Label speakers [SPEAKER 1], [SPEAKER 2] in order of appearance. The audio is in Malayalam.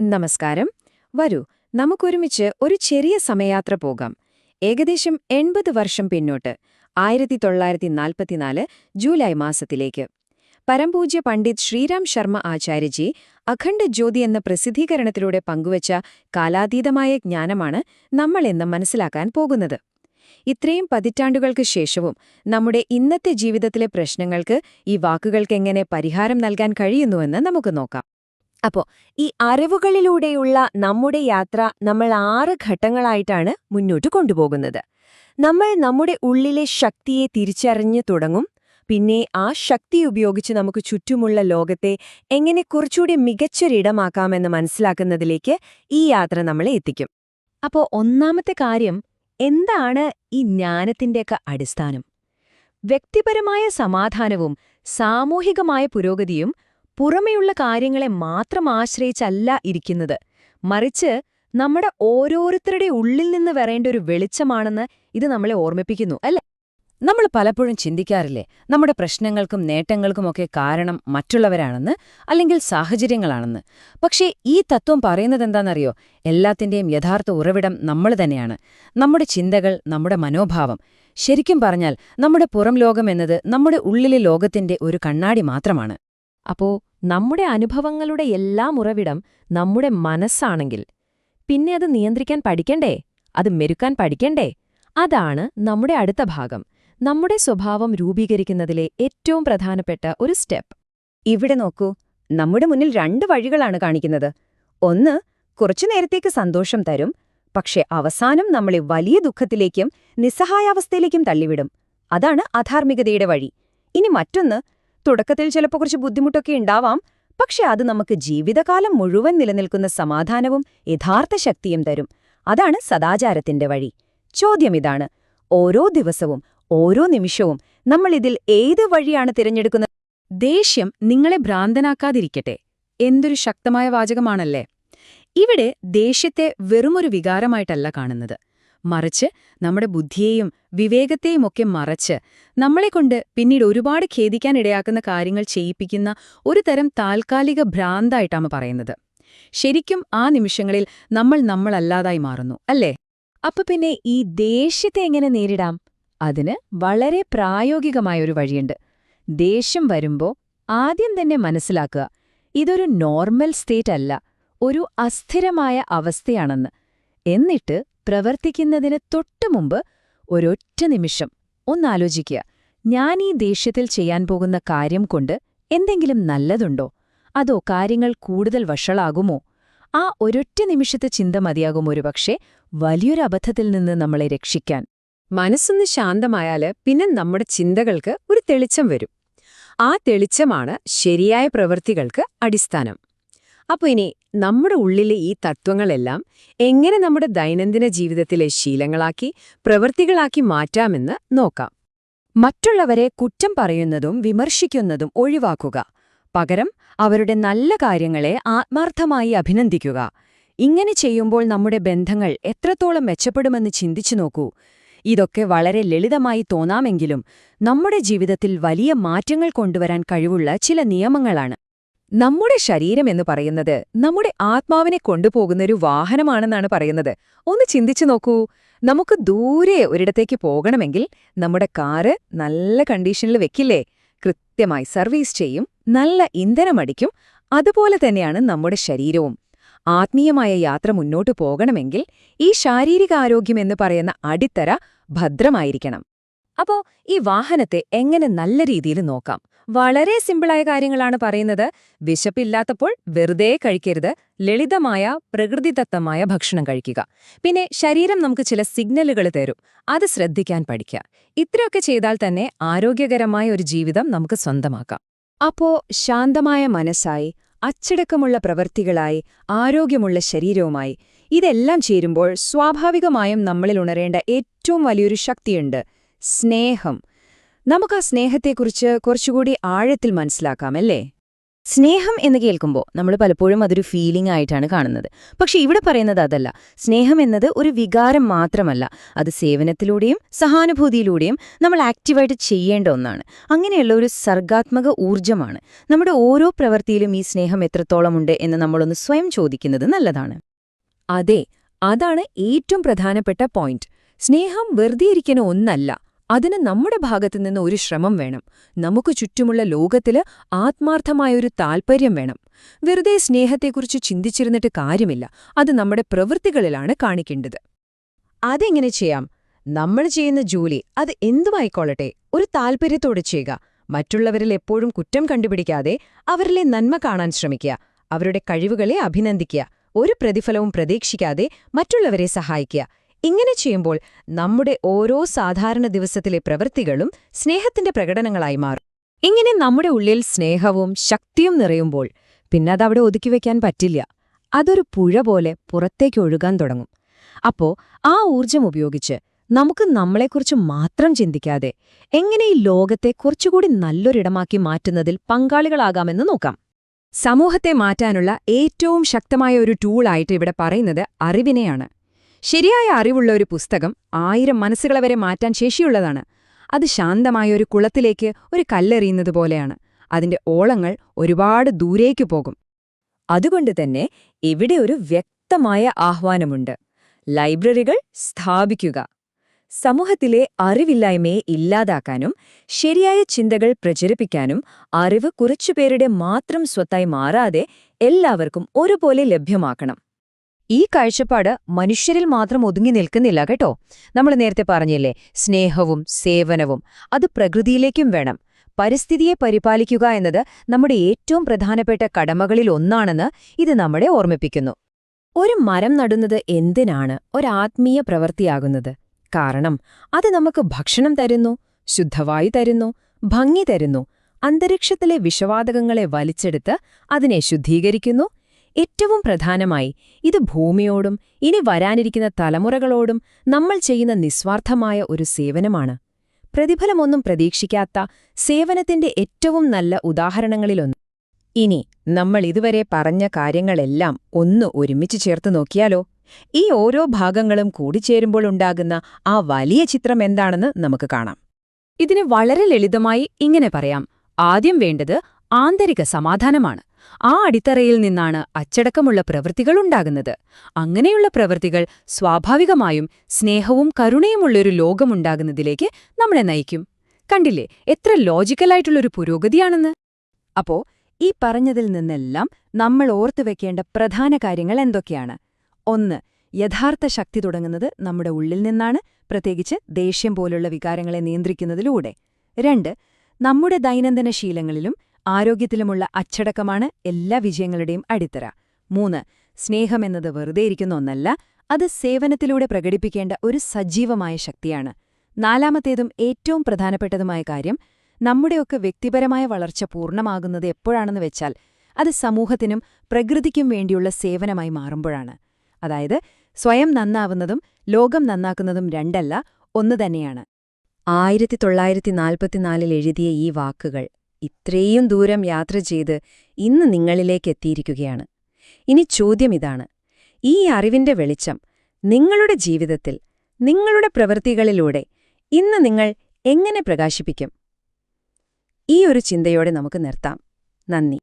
[SPEAKER 1] നമസ്കാരം. വരൂ നമുക്കൊരുമിച്ച് ഒരു ചെറിയ സമയാത്ര പോകാം. ഏകദേശം എൺപത് വർഷം പിന്നോട്ട് ആയിരത്തി തൊള്ളായിരത്തി നാൽപ്പത്തിനാല് ജൂലൈ മാസത്തിലേക്ക്. പരംപൂജ്യ പണ്ഡിറ്റ് ശ്രീരാം ശർമ്മ ആചാര്യജി അഖണ്ഡ ജ്യോതി എന്ന പ്രസിദ്ധീകരണത്തിലൂടെ പങ്കുവച്ച കാലാതീതമായ ജ്ഞാനമാണ് നമ്മൾ ഇന്ന് മനസ്സിലാക്കാൻ പോകുന്നത്. ഇത്രയും പതിറ്റാണ്ടുകൾക്ക് ശേഷവും നമ്മുടെ ഇന്നത്തെ ജീവിതത്തിലെ പ്രശ്നങ്ങൾക്ക് ഈ വാക്കുകൾക്കെങ്ങനെ പരിഹാരം നൽകാൻ കഴിയുന്നുവെന്ന് നമുക്ക് നോക്കാം. അപ്പോ ഈ അറിവുകളിലൂടെയുള്ള നമ്മുടെ യാത്ര നമ്മൾ ആറ് ഘട്ടങ്ങളായിട്ടാണ് മുന്നോട്ട് കൊണ്ടുപോകുന്നത്. നമ്മൾ നമ്മുടെ ഉള്ളിലെ ശക്തിയെ തിരിച്ചറിഞ്ഞു തുടങ്ങും. പിന്നെ ആ ശക്തി ഉപയോഗിച്ച് നമുക്ക് ചുറ്റുമുള്ള ലോകത്തെ എങ്ങനെ കുറച്ചുകൂടി മികച്ചൊരിടമാക്കാമെന്ന് മനസ്സിലാക്കുന്നതിലേക്ക് ഈ യാത്ര നമ്മളെ എത്തിക്കും. അപ്പോ ഒന്നാമത്തെ കാര്യം എന്താണ് ഈ ജ്ഞാനത്തിന്റെയൊക്കെ അടിസ്ഥാനം? വ്യക്തിപരമായ സമാധാനവും സാമൂഹികമായ പുരോഗതിയും പുറമെയുള്ള കാര്യങ്ങളെ മാത്രം ആശ്രയിച്ചല്ല ഇരിക്കുന്നത്. മറിച്ച് നമ്മുടെ ഓരോരുത്തരുടെ ഉള്ളിൽ നിന്ന് വരേണ്ട ഒരു വെളിച്ചമാണെന്ന് ഇത് നമ്മളെ ഓർമ്മിപ്പിക്കുന്നു അല്ലേ? നമ്മൾ പലപ്പോഴും ചിന്തിക്കാറില്ലേ നമ്മുടെ പ്രശ്നങ്ങൾക്കും നേട്ടങ്ങൾക്കുമൊക്കെ കാരണം മറ്റുള്ളവരാണെന്ന് അല്ലെങ്കിൽ സാഹചര്യങ്ങളാണെന്ന്. പക്ഷേ ഈ തത്വം പറയുന്നത് എന്താണെന്നറിയോ? എല്ലാത്തിന്റെയും യഥാർത്ഥ ഉറവിടം നമ്മൾ തന്നെയാണ്. നമ്മുടെ ചിന്തകൾ നമ്മുടെ മനോഭാവം. ശരിക്കും പറഞ്ഞാൽ നമ്മുടെ പുറം ലോകം എന്നത് നമ്മുടെ ഉള്ളിലെ ലോകത്തിന്റെ ഒരു കണ്ണാടി മാത്രമാണ്. അപ്പോ നമ്മുടെ അനുഭവങ്ങളുടെ എല്ലാം ഉറവിടം നമ്മുടെ മനസ്സാണെങ്കിൽ. പിന്നെ അത് നിയന്ത്രിക്കാൻ പഠിക്കണ്ടേ? അത് മെരുക്കാൻ പഠിക്കണ്ടേ? അതാണ് നമ്മുടെ അടുത്ത ഭാഗം. നമ്മുടെ സ്വഭാവം രൂപീകരിക്കുന്നതിലെ ഏറ്റവും പ്രധാനപ്പെട്ട ഒരു സ്റ്റെപ്പ്. ഇവിടെ നോക്കൂ. നമ്മുടെ മുന്നിൽ രണ്ട് വഴികളാണ് കാണിക്കുന്നത്. ഒന്ന് കുറച്ചു നേരത്തേക്ക് സന്തോഷം തരും. പക്ഷേ അവസാനം നമ്മളെ വലിയ ദുഃഖത്തിലേക്കും നിസ്സഹായാവസ്ഥയിലേക്കും തള്ളിവിടും. അതാണ് അധാർമികതയുടെ വഴി. ഇനി മറ്റൊന്ന് തുടക്കത്തിൽ ചിലപ്പോൾ കുറച്ച് ബുദ്ധിമുട്ടൊക്കെ ഉണ്ടാവാം. പക്ഷെ അത് നമുക്ക് ജീവിതകാലം മുഴുവൻ നിലനിൽക്കുന്ന സമാധാനവും യഥാർത്ഥ ശക്തിയും തരും. അതാണ് സദാചാരത്തിന്റെ വഴി. ചോദ്യം ഇതാണ്. ഓരോ ദിവസവും ഓരോ നിമിഷവും നമ്മൾ ഇതിൽ ഏത് വഴിയാണ് തിരഞ്ഞെടുക്കുന്നത്? ദേഷ്യം നിങ്ങളെ ഭ്രാന്തനാക്കാതിരിക്കട്ടെ. എന്തൊരു ശക്തമായ വാചകമാണല്ലേ? ഇവിടെ ദേഷ്യത്തെ വെറുമൊരു വികാരമായിട്ടല്ല കാണുന്നത്. മറിച്ച് നമ്മുടെ ബുദ്ധിയെയും വിവേകത്തെയും ഒക്കെ മറച്ച് നമ്മളെക്കൊണ്ട് പിന്നീട് ഒരുപാട് ഖേദിക്കാനിടയാക്കുന്ന കാര്യങ്ങൾ ചെയ്യിപ്പിക്കുന്ന ഒരു തരം താൽക്കാലിക ഭ്രാന്തായിട്ടാണ് പറയുന്നത്. ശരിക്കും ആ നിമിഷങ്ങളിൽ നമ്മൾ നമ്മളല്ലാതായി മാറുന്നു അല്ലേ? അപ്പൊ പിന്നെ ഈ ദേഷ്യത്തെ എങ്ങനെ നേരിടാം? അതിന് വളരെ പ്രായോഗികമായ ഒരു വഴിയുണ്ട്. ദേഷ്യം വരുമ്പോൾ ആദ്യം തന്നെ മനസ്സിലാക്കുക ഇതൊരു നോർമൽ സ്റ്റേറ്റ് അല്ല ഒരു അസ്ഥിരമായ അവസ്ഥയാണെന്ന്. എന്നിട്ട് പ്രവർത്തിക്കുന്നതിന് തൊട്ടുമുമ്പ് ഒരൊറ്റ നിമിഷം ഒന്നാലോചിക്കുക. ഞാൻ ഈ ദേഷ്യത്തിൽ ചെയ്യാൻ പോകുന്ന കാര്യം കൊണ്ട് എന്തെങ്കിലും നല്ലതുണ്ടോ? അതോ കാര്യങ്ങൾ കൂടുതൽ വഷളാകുമോ? ആ ഒരൊറ്റ നിമിഷത്തെ ചിന്ത മതിയാകും ഒരുപക്ഷെ വലിയൊരു അബദ്ധത്തിൽ നിന്ന് നമ്മളെ രക്ഷിക്കാൻ. മനസ്സൊന്ന് ശാന്തമായാൽ പിന്നെ നമ്മുടെ ചിന്തകൾക്ക് ഒരു തെളിച്ചം വരും. ആ തെളിച്ചമാണ് ശരിയായ പ്രവൃത്തികൾക്ക് അടിസ്ഥാനം. അപ്പൊ ഇനി നമ്മുടെ ഉള്ളിലെ ഈ തത്വങ്ങളെല്ലാം എങ്ങനെ നമ്മുടെ ദൈനംദിന ജീവിതത്തിലെ ശീലങ്ങളാക്കി പ്രവൃത്തികളാക്കി മാറ്റാമെന്ന് നോക്കാം. മറ്റുള്ളവരെ കുറ്റം പറയുന്നതും വിമർശിക്കുന്നതും ഒഴിവാക്കുക. പകരം അവരുടെ നല്ല കാര്യങ്ങളെ ആത്മാർത്ഥമായി അഭിനന്ദിക്കുക. ഇങ്ങനെ ചെയ്യുമ്പോൾ നമ്മുടെ ബന്ധങ്ങൾ എത്രത്തോളം മെച്ചപ്പെടുമെന്ന് ചിന്തിച്ചു നോക്കൂ. ഇതൊക്കെ വളരെ ലളിതമായി തോന്നാമെങ്കിലും നമ്മുടെ ജീവിതത്തിൽ വലിയ മാറ്റങ്ങൾ കൊണ്ടുവരാൻ കഴിവുള്ള ചില നിയമങ്ങളാണ്. നമ്മുടെ ശരീരം എന്ന് പറയുന്നത് നമ്മുടെ ആത്മാവിനെ കൊണ്ടുപോകുന്നൊരു വാഹനമാണെന്നാണ് പറയുന്നത്. ഒന്ന് ചിന്തിച്ചു നോക്കൂ. നമുക്ക് ദൂരെ ഒരിടത്തേക്ക് പോകണമെങ്കിൽ നമ്മുടെ കാറ് നല്ല കണ്ടീഷനിൽ വെക്കില്ലേ? കൃത്യമായി സർവീസ് ചെയ്യും നല്ല ഇന്ധനമടിക്കും അതുപോലെ തന്നെയാണ് നമ്മുടെ ശരീരവും. ആത്മീയമായ യാത്ര മുന്നോട്ട് പോകണമെങ്കിൽ ഈ ശാരീരികാരോഗ്യം എന്ന് പറയുന്ന അടിത്തറ ഭദ്രമായിരിക്കണം. അപ്പോ ഈ വാഹനത്തെ എങ്ങനെ നല്ല രീതിയിൽ നോക്കാം? വളരെ സിമ്പിളായ കാര്യങ്ങളാണ് പറയുന്നത്. വിശപ്പില്ലാത്തപ്പോൾ വെറുതെ കഴിക്കരുത്. ലളിതമായ പ്രകൃതിദത്തമായ ഭക്ഷണം കഴിക്കുക. പിന്നെ ശരീരം നമുക്ക് ചില സിഗ്നലുകൾ തരും. അത് ശ്രദ്ധിക്കാൻ പഠിക്കുക. ഇത്രയൊക്കെ ചെയ്താൽ തന്നെ ആരോഗ്യകരമായ ഒരു ജീവിതം നമുക്ക് സ്വന്തമാക്കാം. അപ്പോ ശാന്തമായ മനസ്സായി അച്ചടക്കമുള്ള പ്രവൃത്തികളായി ആരോഗ്യമുള്ള ശരീരവുമായി ഇതെല്ലാം ചേരുമ്പോൾ സ്വാഭാവികമായും നമ്മളിൽ ഉണരേണ്ട ഏറ്റവും വലിയൊരു ശക്തിയുണ്ട് സ്നേഹം. നമുക്ക് ആ സ്നേഹത്തെക്കുറിച്ച് കുറച്ചുകൂടി ആഴത്തിൽ മനസ്സിലാക്കാമല്ലേ?
[SPEAKER 2] സ്നേഹം എന്ന് കേൾക്കുമ്പോൾ നമ്മൾ പലപ്പോഴും അതൊരു ഫീലിംഗ് ആയിട്ടാണ് കാണുന്നത്. പക്ഷെ ഇവിടെ പറയുന്നത് അതല്ല. സ്നേഹം എന്നത് ഒരു വികാരം മാത്രമല്ല. അത് സേവനത്തിലൂടെയും സഹാനുഭൂതിയിലൂടെയും നമ്മൾ ആക്റ്റീവായിട്ട് ചെയ്യേണ്ട ഒന്നാണ്. അങ്ങനെയുള്ള ഒരു സർഗാത്മക ഊർജമാണ്. നമ്മുടെ ഓരോ പ്രവൃത്തിയിലും ഈ സ്നേഹം എത്രത്തോളമുണ്ട് എന്ന് നമ്മളൊന്ന് സ്വയം ചോദിക്കുന്നത് നല്ലതാണ്.
[SPEAKER 1] അതെ അതാണ് ഏറ്റവും പ്രധാനപ്പെട്ട പോയിന്റ് സ്നേഹം വെറുതെ ഇരിക്കുന്ന ഒന്നല്ല. അതിന് നമ്മുടെ ഭാഗത്തുനിന്ന് ഒരു ശ്രമം വേണം. നമുക്ക് ചുറ്റുമുള്ള ലോകത്തിൽ ആത്മാർത്ഥമായൊരു താൽപ്പര്യം വേണം. വെറുതെ സ്നേഹത്തെക്കുറിച്ച് ചിന്തിച്ചിരുന്നിട്ട് കാര്യമില്ല. അത് നമ്മുടെ പ്രവൃത്തികളിലാണ് കാണിക്കേണ്ടത്. അതെങ്ങനെ ചെയ്യാം? നമ്മൾ ചെയ്യുന്ന ജോലി അത് എന്തുമായിക്കോളട്ടെ ഒരു താൽപ്പര്യത്തോടെ ചെയ്യുക. മറ്റുള്ളവരിൽ എപ്പോഴും കുറ്റം കണ്ടുപിടിക്കാതെ അവരിലെ നന്മ കാണാൻ ശ്രമിക്കുക. അവരുടെ കഴിവുകളെ അഭിനന്ദിക്കുക. ഒരു പ്രതിഫലവും പ്രതീക്ഷിക്കാതെ മറ്റുള്ളവരെ സഹായിക്കുക. ഇങ്ങനെ ചെയ്യുമ്പോൾ നമ്മുടെ ഓരോ സാധാരണ ദിവസത്തിലെ പ്രവൃത്തികളും സ്നേഹത്തിന്റെ പ്രകടനങ്ങളായി മാറും. ഇങ്ങനെ നമ്മുടെ ഉള്ളിൽ സ്നേഹവും ശക്തിയും നിറയുമ്പോൾ പിന്നെ അതവിടെ ഒതുക്കി വയ്ക്കാൻ പറ്റില്ല. അതൊരു പുഴ പോലെ പുറത്തേക്ക് ഒഴുകാൻ തുടങ്ങും. അപ്പോ ആ ഊർജം ഉപയോഗിച്ച് നമുക്ക് നമ്മളെക്കുറിച്ച് മാത്രം ചിന്തിക്കാതെ എങ്ങനെ ഈ ലോകത്തെ കുറച്ചുകൂടി നല്ലൊരിടമാക്കി മാറ്റുന്നതിൽ പങ്കാളികളാകാമെന്ന് നോക്കാം. സമൂഹത്തെ മാറ്റാനുള്ള ഏറ്റവും ശക്തമായ ഒരു ടൂളായിട്ട് ഇവിടെ പറയുന്നത് അറിവിനെയാണ്. ശരിയായ അറിവുള്ള ഒരു പുസ്തകം ആയിരം മനസ്സുകളെ വരെ മാറ്റാൻ ശേഷിയുള്ളതാണ്. അത് ശാന്തമായ ഒരു കുളത്തിലേക്ക് ഒരു കല്ലെറിയുന്നത് പോലെയാണ്. അതിന്റെ ഓളങ്ങൾ ഒരുപാട് ദൂരേക്ക് പോകും. അതുകൊണ്ട് തന്നെ ഇവിടെ ഒരു വ്യക്തമായ ആഹ്വാനമുണ്ട്. ലൈബ്രറികൾ സ്ഥാപിക്കുക. സമൂഹത്തിലെ അറിവില്ലായ്മയെ ഇല്ലാതാക്കാനും ശരിയായ ചിന്തകൾ പ്രചരിപ്പിക്കാനും അറിവ് കുറച്ചുപേരുടെ മാത്രം സ്വത്തായി മാറാതെ എല്ലാവർക്കും ഒരുപോലെ ലഭ്യമാക്കണം. ഈ കാഴ്ചപ്പാട് മനുഷ്യരിൽ മാത്രം ഒതുങ്ങി നിൽക്കുന്നില്ല കേട്ടോ. നമ്മൾ നേരത്തെ പറഞ്ഞില്ലേ സ്നേഹവും സേവനവും അത് പ്രകൃതിയിലേക്കും വേണം. പരിസ്ഥിതിയെ പരിപാലിക്കുക എന്നത് നമ്മുടെ ഏറ്റവും പ്രധാനപ്പെട്ട കടമകളിൽ ഒന്നാണെന്ന് ഇത് നമ്മളെ ഓർമ്മിപ്പിക്കുന്നു. ഒരു മരം നടുന്നത് എന്തിനാണ് ഒരാത്മീയ പ്രവൃത്തിയാകുന്നത്? കാരണം അത് നമുക്ക് ഭക്ഷണം തരുന്നു ശുദ്ധവായു തരുന്നു ഭംഗി തരുന്നു. അന്തരീക്ഷത്തിലെ വിഷവാതകങ്ങളെ വലിച്ചെടുത്ത് അതിനെ ശുദ്ധീകരിക്കുന്നു ഏറ്റവും പ്രധാനമായി ഇത് ഭൂമിയോടും ഇനി വരാനിരിക്കുന്ന തലമുറകളോടും നമ്മൾ ചെയ്യുന്ന നിസ്വാർത്ഥമായ ഒരു സേവനമാണ്. പ്രതിഫലമൊന്നും പ്രതീക്ഷിക്കാത്ത സേവനത്തിന്റെ ഏറ്റവും നല്ല ഉദാഹരണങ്ങളിലൊന്ന്. ഇനി നമ്മൾ ഇതുവരെ പറഞ്ഞ കാര്യങ്ങളെല്ലാം ഒന്ന് ഒരുമിച്ച് ചേർത്ത് നോക്കിയാലോ? ഈ ഓരോ ഭാഗങ്ങളും കൂടിച്ചേരുമ്പോൾ ഉണ്ടാകുന്ന ആ വലിയ ചിത്രം എന്താണെന്ന് നമുക്ക് കാണാം. ഇതിന് വളരെ ലളിതമായി ഇങ്ങനെ പറയാം. ആദ്യം വേണ്ടത് ആന്തരിക സമാധാനമാണ്. ആ അടിത്തറയിൽ നിന്നാണ് അച്ചടക്കമുള്ള പ്രവൃത്തികൾ ഉണ്ടാകുന്നത് അങ്ങനെയുള്ള പ്രവൃത്തികൾ സ്വാഭാവികമായും സ്നേഹവും കരുണയുമുള്ളൊരു ലോകമുണ്ടാകുന്നതിലേക്ക് നമ്മളെ നയിക്കും. കണ്ടില്ലേ? എത്ര ലോജിക്കലായിട്ടുള്ളൊരു പുരോഗതിയാണെന്ന്? അപ്പോ ഈ പറഞ്ഞതിൽ നിന്നെല്ലാം നമ്മൾ ഓർത്തുവെക്കേണ്ട പ്രധാന കാര്യങ്ങൾ എന്തൊക്കെയാണ്? ഒന്ന് യഥാർത്ഥ ശക്തി തുടങ്ങുന്നത് നമ്മുടെ ഉള്ളിൽ നിന്നാണ് പ്രത്യേകിച്ച് ദേഷ്യം പോലുള്ള വികാരങ്ങളെ നിയന്ത്രിക്കുന്നതിലൂടെ. രണ്ട് നമ്മുടെ ദൈനംദിന ശീലങ്ങളിലും ആരോഗ്യത്തിലുമുള്ള അച്ചടക്കമാണ് എല്ലാ വിജയങ്ങളുടെയും അടിത്തറ. മൂന്ന് സ്നേഹമെന്നത് വെറുതെ ഇരിക്കുന്ന ഒന്നല്ല അത് സേവനത്തിലൂടെ പ്രകടിപ്പിക്കേണ്ട ഒരു സജീവമായ ശക്തിയാണ്. നാലാമത്തേതും ഏറ്റവും പ്രധാനപ്പെട്ടതുമായ കാര്യം നമ്മുടെയൊക്കെ വ്യക്തിപരമായ വളർച്ച പൂർണമാകുന്നത് എപ്പോഴാണെന്ന് വെച്ചാൽ അത് സമൂഹത്തിനും പ്രകൃതിക്കും വേണ്ടിയുള്ള സേവനമായി മാറുമ്പോഴാണ്. അതായത് സ്വയം നന്നാവുന്നതും ലോകം നന്നാക്കുന്നതും രണ്ടല്ല ഒന്നു തന്നെയാണ്. ആയിരത്തി തൊള്ളായിരത്തി നാൽപ്പത്തിനാലിൽ എഴുതിയ ഈ വാക്കുകൾ ഇത്രയും ദൂരം യാത്ര ചെയ്ത് ഇന്ന് നിങ്ങളിലേക്ക് എത്തിയിരിക്കുകയാണ്. ഇനി ചോദ്യം ഇതാണ്. ഈ അറിവിന്റെ വെളിച്ചം നിങ്ങളുടെ ജീവിതത്തിൽ നിങ്ങളുടെ പ്രവൃത്തികളിലൂടെ ഇന്ന് നിങ്ങൾ എങ്ങനെ പ്രകാശിപ്പിക്കും? ഈ ഒരു ചിന്തയോടെ നമുക്ക് നിർത്താം. നന്ദി.